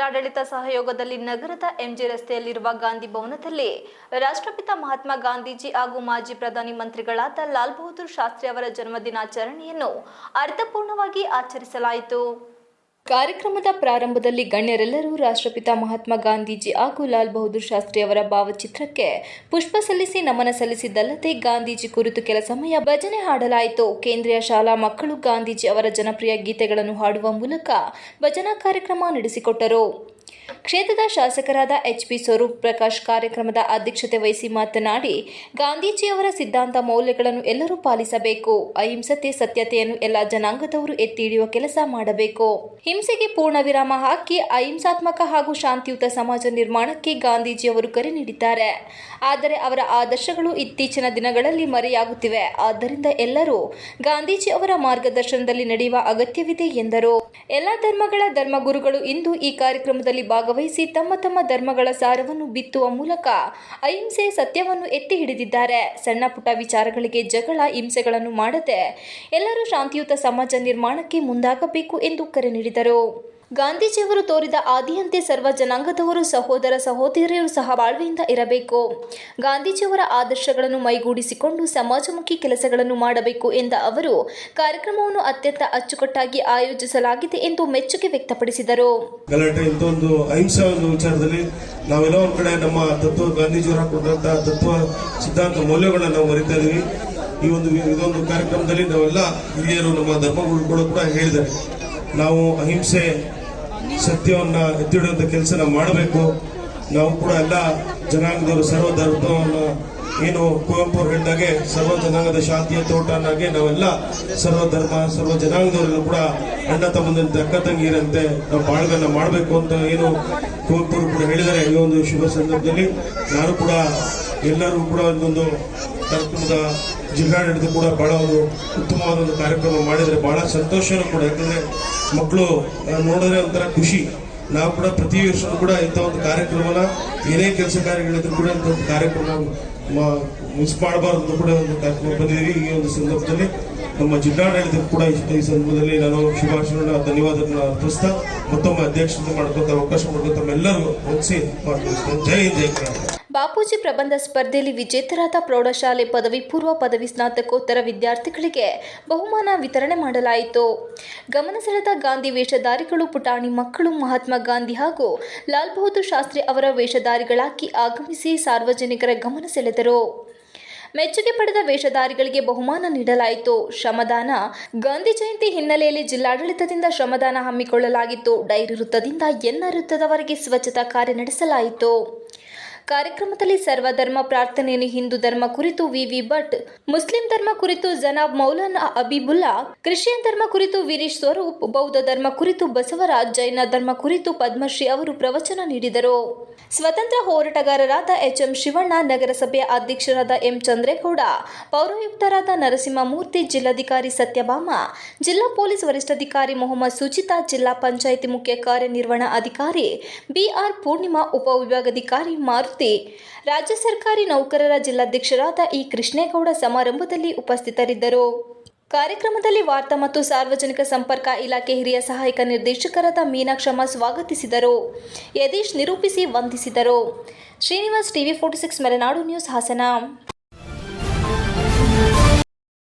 ಜಿಲ್ಲಾಡಳಿತ ಸಹಯೋಗದಲ್ಲಿ ನಗರದ ಎಂಜಿ ರಸ್ತೆಯಲ್ಲಿರುವ ಗಾಂಧಿ ಭವನದಲ್ಲಿ ರಾಷ್ಟ್ರಪಿತ ಮಹಾತ್ಮ ಗಾಂಧೀಜಿ ಹಾಗೂ ಮಾಜಿ ಪ್ರಧಾನಿ ಮಂತ್ರಿಗಳಾದ ಲಾಲ್ ಬಹದ್ದೂರ್ ಶಾಸ್ತ್ರಿ ಅವರ ಜನ್ಮದಿನಾಚರಣೆಯನ್ನು ಅರ್ಥಪೂರ್ಣವಾಗಿ ಆಚರಿಸಲಾಯಿತು. ಕಾರ್ಯಕ್ರಮದ ಪ್ರಾರಂಭದಲ್ಲಿ ಗಣ್ಯರೆಲ್ಲರೂ ರಾಷ್ಟ್ರಪಿತ ಮಹಾತ್ಮ ಗಾಂಧೀಜಿ ಹಾಗೂ ಲಾಲ್ ಬಹದ್ದೂರ್ ಶಾಸ್ತ್ರಿ ಅವರ ಭಾವಚಿತ್ರಕ್ಕೆ ಪುಷ್ಪ ಸಲ್ಲಿಸಿ ನಮನ ಸಲ್ಲಿಸಿದ್ದಲ್ಲದೆ ಗಾಂಧೀಜಿ ಕುರಿತು ಕೆಲ ಸಮಯ ಭಜನೆ ಹಾಡಲಾಯಿತು. ಕೇಂದ್ರೀಯ ಶಾಲಾ ಮಕ್ಕಳು ಗಾಂಧೀಜಿ ಅವರ ಜನಪ್ರಿಯ ಗೀತೆಗಳನ್ನು ಹಾಡುವ ಮೂಲಕ ಭಜನಾ ಕಾರ್ಯಕ್ರಮ ನಡೆಸಿಕೊಟ್ಟರು. ಕ್ಷೇತ್ರದ ಶಾಸಕರಾದ ಎಚ್ ಪಿ ಸ್ವರೂಪ್ ಪ್ರಕಾಶ್ ಕಾರ್ಯಕ್ರಮದ ಅಧ್ಯಕ್ಷತೆ ವಹಿಸಿ ಮಾತನಾಡಿ, ಗಾಂಧೀಜಿಯವರ ಸಿದ್ಧಾಂತ ಮೌಲ್ಯಗಳನ್ನು ಎಲ್ಲರೂ ಪಾಲಿಸಬೇಕು. ಅಹಿಂಸತೆ, ಸತ್ಯತೆಯನ್ನು ಎಲ್ಲ ಜನಾಂಗದವರು ಎತ್ತಿ ಹಿಡಿಯುವ ಕೆಲಸ ಮಾಡಬೇಕು. ಹಿಂಸೆಗೆ ಪೂರ್ಣ ವಿರಾಮ ಹಾಕಿ ಅಹಿಂಸಾತ್ಮಕ ಹಾಗೂ ಶಾಂತಿಯುತ ಸಮಾಜ ನಿರ್ಮಾಣಕ್ಕೆ ಗಾಂಧೀಜಿಯವರು ಕರೆ ನೀಡಿದ್ದಾರೆ. ಆದರೆ ಅವರ ಆದರ್ಶಗಳು ಇತ್ತೀಚಿನ ದಿನಗಳಲ್ಲಿ ಮರೆಯಾಗುತ್ತಿವೆ. ಆದ್ದರಿಂದ ಎಲ್ಲರೂ ಗಾಂಧೀಜಿ ಅವರ ಮಾರ್ಗದರ್ಶನದಲ್ಲಿ ನಡೆಯುವ ಅಗತ್ಯವಿದೆ ಎಂದರು. ಎಲ್ಲ ಧರ್ಮಗಳ ಧರ್ಮಗುರುಗಳು ಇಂದು ಈ ಕಾರ್ಯಕ್ರಮದಲ್ಲಿ ಭಾಗವಹಿಸಿ ತಮ್ಮ ತಮ್ಮ ಧರ್ಮಗಳ ಸಾರವನ್ನು ಬಿತ್ತುವ ಮೂಲಕ ಅಹಿಂಸೆ ಸತ್ಯವನ್ನು ಎತ್ತಿ ಹಿಡಿದಿದ್ದಾರೆ. ಸಣ್ಣ ಪುಟ್ಟ ವಿಚಾರಗಳಿಗೆ ಜಗಳ, ಹಿಂಸೆಗಳನ್ನು ಮಾಡದೆ ಎಲ್ಲರೂ ಶಾಂತಿಯುತ ಸಮಾಜ ನಿರ್ಮಾಣಕ್ಕೆ ಮುಂದಾಗಬೇಕು ಎಂದು ಕರೆ ನೀಡಿದರು. ಗಾಂಧೀಜಿಯವರು ತೋರಿದ ಆದಿಯಂತೆ ಸರ್ವ ಜನಾಂಗದವರು, ಸಹೋದರ ಸಹೋದರಿಯರು ಸಹ ಬಾಳ್ವೆಯಿಂದ ಇರಬೇಕು. ಗಾಂಧೀಜಿಯವರ ಆದರ್ಶಗಳನ್ನು ಮೈಗೂಡಿಸಿಕೊಂಡು ಸಮಾಜಮುಖಿ ಕೆಲಸಗಳನ್ನು ಮಾಡಬೇಕು ಎಂದ ಅವರು, ಕಾರ್ಯಕ್ರಮವನ್ನು ಅತ್ಯಂತ ಅಚ್ಚುಕಟ್ಟಾಗಿ ಆಯೋಜಿಸಲಾಗಿದೆ ಎಂದು ಮೆಚ್ಚುಗೆ ವ್ಯಕ್ತಪಡಿಸಿದರು. ವಿಚಾರದಲ್ಲಿ ನಾವೆಲ್ಲ ಒಂದ್ ಕಡೆ ನಮ್ಮ ತತ್ವ ಗಾಂಧೀಜಿಯವರ ಕೊಟ್ಟಂತಹ ತತ್ವ ಸಿದ್ಧಾಂತ ಮೌಲ್ಯಗಳನ್ನ ನಾವು ಮರಿತಾ ಇದೀವಿ. ಈ ಒಂದು ಇದೊಂದು ಕಾರ್ಯಕ್ರಮದಲ್ಲಿ ನಾವೆಲ್ಲ ಹಿರಿಯರು ನಮ್ಮ ಧರ್ಮಗುರುಗಳು ಕೂಡ ಹೇಳಿದ್ದಾರೆ. ನಾವು ಅಹಿಂಸೆ ಸತ್ಯವನ್ನ ಎತ್ತಿಡುವಂತ ಕೆಲಸ ನಾವು ಮಾಡಬೇಕು. ನಾವು ಕೂಡ ಎಲ್ಲ ಜನಾಂಗದವರು ಸರ್ವ ಧರ್ಮವನ್ನು ಏನು ಕುವೆಂಪು ಅವರು ಹೇಳಿದಾಗೆ ಸರ್ವ ಜನಾಂಗದ ಶಾಂತಿಯ ತೋಟನಾಗೆ ನಾವೆಲ್ಲ ಸರ್ವ ಧರ್ಮ ಸರ್ವ ಜನಾಂಗದವರೆಲ್ಲ ಕೂಡ ಅಣ್ಣ ತಮ್ಮದಂತೆ ಅಕ್ಕ ತಂಗಿರಂತೆ ನಾವು ಬಾಳ್ಗನ್ನ ಮಾಡಬೇಕು ಅಂತ ಏನು ಕುವೆಂಪು ಕೂಡ ಹೇಳಿದರೆ. ಈ ಒಂದು ಶುಭ ಸಂದರ್ಭದಲ್ಲಿ ನಾನು ಕೂಡ ಎಲ್ಲರೂ ಕೂಡ ಒಂದೊಂದು ಕಾರ್ಯಕ್ರಮದ ಜಿಲ್ಲಾಡಳಿತ ಕೂಡ ಬಹಳ ಒಂದು ಉತ್ತಮವಾದ ಒಂದು ಕಾರ್ಯಕ್ರಮ ಮಾಡಿದರೆ ಬಹಳ ಸಂತೋಷನೂ ಕೂಡ. ಯಾಕಂದರೆ ಮಕ್ಕಳು ನೋಡಿದ್ರೆ ಒಂಥರ ಖುಷಿ. ನಾವು ಕೂಡ ಪ್ರತಿ ವರ್ಷವೂ ಕೂಡ ಇಂಥ ಒಂದು ಕಾರ್ಯಕ್ರಮನ ಏನೇ ಕೆಲಸ ಕಾರ್ಯಗಳಿದ್ರು ಕೂಡ ಇಂಥ ಒಂದು ಕಾರ್ಯಕ್ರಮ ಮಿಸ್ ಮಾಡಬಾರ್ದು ಅಂತ ಕೂಡ ಒಂದು ಕಾರ್ಯಕ್ರಮ ಬಂದಿದ್ದೀವಿ ಈ ಒಂದು ಸಂದರ್ಭದಲ್ಲಿ. ನಮ್ಮ ಜಿಲ್ಲಾಡಳಿತಕ್ಕೆ ಕೂಡ ಈ ಸಂದರ್ಭದಲ್ಲಿ ನಾನು ಶುಭಾಶಯಗಳನ್ನ ಧನ್ಯವಾದಗಳನ್ನ ಅರ್ಪಿಸ್ತಾ ಮತ್ತೊಮ್ಮೆ ಅಧ್ಯಕ್ಷತೆ ಮಾಡ್ಕೊತ ಅವಕಾಶ ಮಾಡ್ಕೊತ ತಮ್ಮೆಲ್ಲರೂ ಜಯ ಜೈ ಹಿಂದ್, ಜೈ ಕರ್ನಾಟಕ ಬಾಪೂಜಿ ಪ್ರಬಂಧ ಸ್ಪರ್ಧೆಯಲ್ಲಿ ವಿಜೇತರಾದ ಪ್ರೌಢಶಾಲೆ ಪದವಿ, ಪೂರ್ವ ಪದವಿ, ಸ್ನಾತಕೋತ್ತರ ವಿದ್ಯಾರ್ಥಿಗಳಿಗೆ ಬಹುಮಾನ ವಿತರಣೆ ಮಾಡಲಾಯಿತು. ಗಮನ ಸೆಳೆದ ಗಾಂಧಿ ವೇಷಧಾರಿಗಳು ಪುಟಾಣಿ ಮಕ್ಕಳು ಮಹಾತ್ಮ ಗಾಂಧಿ ಹಾಗೂ ಲಾಲ್ ಬಹದ್ದೂರ್ ಶಾಸ್ತ್ರಿ ಅವರ ವೇಷಧಾರಿಗಳಾಗಿ ಆಗಮಿಸಿ ಸಾರ್ವಜನಿಕರ ಗಮನ ಸೆಳೆದರು. ಮೆಚ್ಚುಗೆ ಪಡೆದ ವೇಷಧಾರಿಗಳಿಗೆ ಬಹುಮಾನ ನೀಡಲಾಯಿತು. ಶ್ರಮದಾನ, ಗಾಂಧಿ ಜಯಂತಿ ಹಿನ್ನೆಲೆಯಲ್ಲಿ ಜಿಲ್ಲಾಡಳಿತದಿಂದ ಶ್ರಮದಾನ ಹಮ್ಮಿಕೊಳ್ಳಲಾಗಿತ್ತು. ಡೈರಿ ವೃತ್ತದಿಂದ ಎನ್ನ ವೃತ್ತದವರೆಗೆ ಸ್ವಚ್ಛತಾ ಕಾರ್ಯ ನಡೆಸಲಾಯಿತು. ಕಾರ್ಯಕ್ರಮದಲ್ಲಿ ಸರ್ವಧರ್ಮ ಪ್ರಾರ್ಥನೆಯನ್ನು ಹಿಂದೂ ಧರ್ಮ ಕುರಿತು ವಿವಿ ಭಟ್, ಮುಸ್ಲಿಂ ಧರ್ಮ ಕುರಿತು ಜನಾಬ್ ಮೌಲಾನಾ ಅಬಿಬುಲ್ಲಾ, ಕ್ರಿಶ್ಚಿಯನ್ ಧರ್ಮ ಕುರಿತು ವೀರೇಶ್ ಸ್ವರೂಪ್, ಬೌದ್ಧ ಧರ್ಮ ಕುರಿತು ಬಸವರಾಜ್, ಜೈನ ಧರ್ಮ ಕುರಿತು ಪದ್ಮಶ್ರೀ ಅವರು ಪ್ರವಚನ ನೀಡಿದರು. ಸ್ವತಂತ್ರ ಹೋರಾಟಗಾರರಾದ ಎಚ್ ಎಂ ಶಿವಣ್ಣ, ನಗರಸಭೆಯ ಅಧ್ಯಕ್ಷರಾದ ಎಂ ಚಂದ್ರೇಗೌಡ, ಪೌರಾಯುಕ್ತರಾದ ನರಸಿಂಹಮೂರ್ತಿ, ಜಿಲ್ಲಾಧಿಕಾರಿ ಸತ್ಯಭಾಮ, ಜಿಲ್ಲಾ ಪೊಲೀಸ್ ವರಿಷ್ಠಾಧಿಕಾರಿ ಮೊಹಮ್ಮದ್ ಸುಚಿತಾ, ಜಿಲ್ಲಾ ಪಂಚಾಯಿತಿ ಮುಖ್ಯ ಕಾರ್ಯನಿರ್ವಹಣಾ ಅಧಿಕಾರಿ ಬಿಆರ್ ಪೂರ್ಣಿಮಾ, ಉಪವಿಭಾಗಾಧಿಕಾರಿ ಮಾರುತಿ ರಾಜ್ಯ ಸರ್ಕಾರಿ ನೌಕರರ ಜಿಲ್ಲಾಧ್ಯಕ್ಷರಾದ ಇ ಕೃಷ್ಣೇಗೌಡ ಸಮಾರಂಭದಲ್ಲಿ ಉಪಸ್ಥಿತರಿದ್ದರು. ಕಾರ್ಯಕ್ರಮದಲ್ಲಿ ವಾರ್ತಾ ಮತ್ತು ಸಾರ್ವಜನಿಕ ಸಂಪರ್ಕ ಇಲಾಖೆ ಹಿರಿಯ ಸಹಾಯಕ ನಿರ್ದೇಶಕರಾದ ಮೀನಾಕ್ಷಮ್ಮ ಸ್ವಾಗತಿಸಿದರು. ಯದೀಶ್ ನಿರೂಪಿಸಿ ವಂದಿಸಿದರು. Srinivas TV forty six, Malenadu news Hassan.